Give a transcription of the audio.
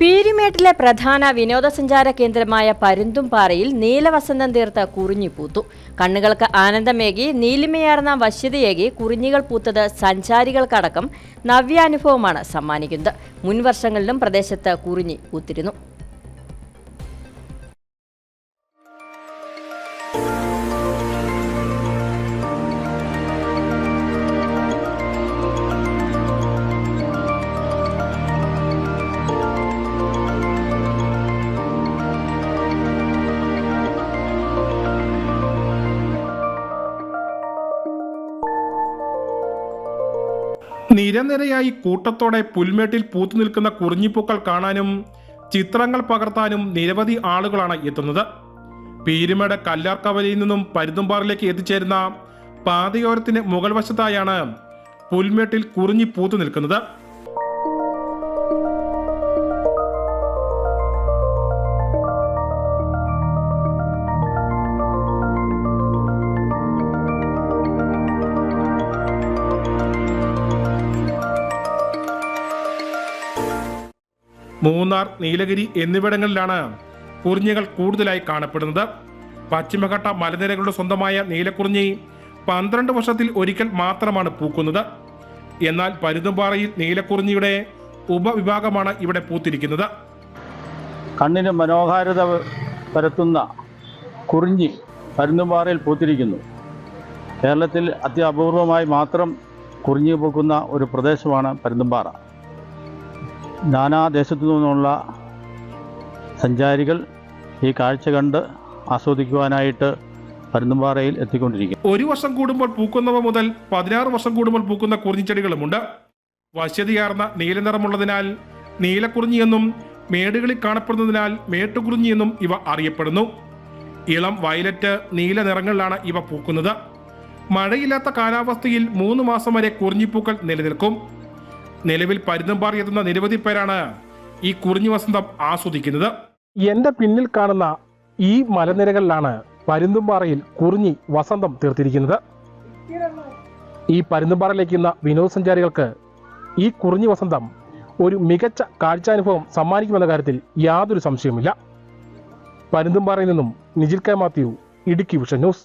പീരിമേട്ടിലെ പ്രധാന വിനോദസഞ്ചാര കേന്ദ്രമായ പരുന്തുംപാറയിൽ നീലവസന്തം തീർത്ത കുറിഞ്ഞി പൂത്തു. കണ്ണുകൾക്ക് ആനന്ദമേകി നീലിമയാർന്ന വശ്യതയേകി കുറിഞ്ഞികൾ പൂത്തത് സഞ്ചാരികൾക്കടക്കം നവ്യാനുഭവമാണ് സമ്മാനിക്കുന്നത്. മുൻവർഷങ്ങളിലും പ്രദേശത്ത് കുറിഞ്ഞി പൂത്തിരുന്നു. നിരനിരയായി കൂട്ടത്തോടെ പുൽമേട്ടിൽ പൂത്തു നിൽക്കുന്ന കുറിഞ്ഞിപ്പൂക്കൾ കാണാനും ചിത്രങ്ങൾ പകർത്താനും നിരവധി ആളുകളാണ് എത്തുന്നത്. പീരുമേട് കല്ലാർക്കവലയിൽ നിന്നും പരുന്തുംപാറിലേക്ക് എത്തിച്ചേരുന്ന പാതയോരത്തിന് മുകൾ വശത്തായാണ് പുൽമേട്ടിൽ കുറിഞ്ഞി പൂത്തു നിൽക്കുന്നത്. മൂന്നാർ നീലഗിരി എന്നിവിടങ്ങളിലാണ് കുറിഞ്ഞികൾ കൂടുതലായി കാണപ്പെടുന്നത്. പശ്ചിമഘട്ട മലനിരകളുടെ സ്വന്തമായ നീലക്കുറിഞ്ഞി പന്ത്രണ്ട് വർഷത്തിൽ ഒരിക്കൽ മാത്രമാണ് പൂക്കുന്നത്. എന്നാൽ പരുതുംപാറയിൽ നീലക്കുറിഞ്ഞിയുടെ ഉപവിഭാഗമാണ് ഇവിടെ പൂത്തിരിക്കുന്നത്. കണ്ണിന് മനോഹാരിത പരത്തുന്ന കുറിഞ്ഞി പരുന്തുംപാറയിൽ പൂത്തിരിക്കുന്നു. കേരളത്തിൽ അത്യപൂർവമായി മാത്രം കുറിഞ്ഞി പൂക്കുന്ന ഒരു പ്രദേശമാണ് പരുന്തുംപാറ. നാനാദേശത്തു നിന്നുള്ള സഞ്ചാരികൾ ഈ കാഴ്ച കണ്ട് ആസ്വദിക്കുവാനായിട്ട് പരുന്തുംപാറയിൽ എത്തിക്കൊണ്ടിരിക്കും ഒരു വർഷം കൂടുമ്പോൾ പൂക്കുന്നവ മുതൽ പതിനാറ് വർഷം കൂടുമ്പോൾ പൂക്കുന്ന കുറിഞ്ഞിച്ചെടികളുമുണ്ട്. വശ്യതയാർന്ന നീലനിറമുള്ളതിനാൽ നീലക്കുറിഞ്ഞിയെന്നും മേടുകളിൽ കാണപ്പെടുന്നതിനാൽ മേട്ടുകുറിഞ്ഞിയെന്നും ഇവ അറിയപ്പെടുന്നു. ഇളം വയലറ്റ് നീല നിറങ്ങളിലാണ് ഇവ പൂക്കുന്നത്. മഴയില്ലാത്ത കാലാവസ്ഥയിൽ മൂന്ന് മാസം വരെ കുറിഞ്ഞിപ്പൂക്കൾ നിലനിൽക്കും. നിലവിൽ പരുന്തുംപാറി എത്തുന്ന നിരവധി പേരാണ് ഈ കുറിഞ്ഞു വസന്തം ആസ്വദിക്കുന്നത്. എന്റെ പിന്നിൽ കാണുന്ന ഈ മലനിരകളിലാണ് പരുന്തുംപാറയിൽ കുറിഞ്ഞി വസന്തം തീർത്തിരിക്കുന്നത്. ഈ പരുന്തുംപാറയിലേക്കുന്ന വിനോദസഞ്ചാരികൾക്ക് ഈ കുറിഞ്ഞി വസന്തം ഒരു മികച്ച കാഴ്ചാനുഭവം സമ്മാനിക്കുമെന്ന കാര്യത്തിൽ യാതൊരു സംശയവുമില്ല. പരുന്തുംപാറയിൽ നിന്നും Nijil K Mathew Idukki Vision News.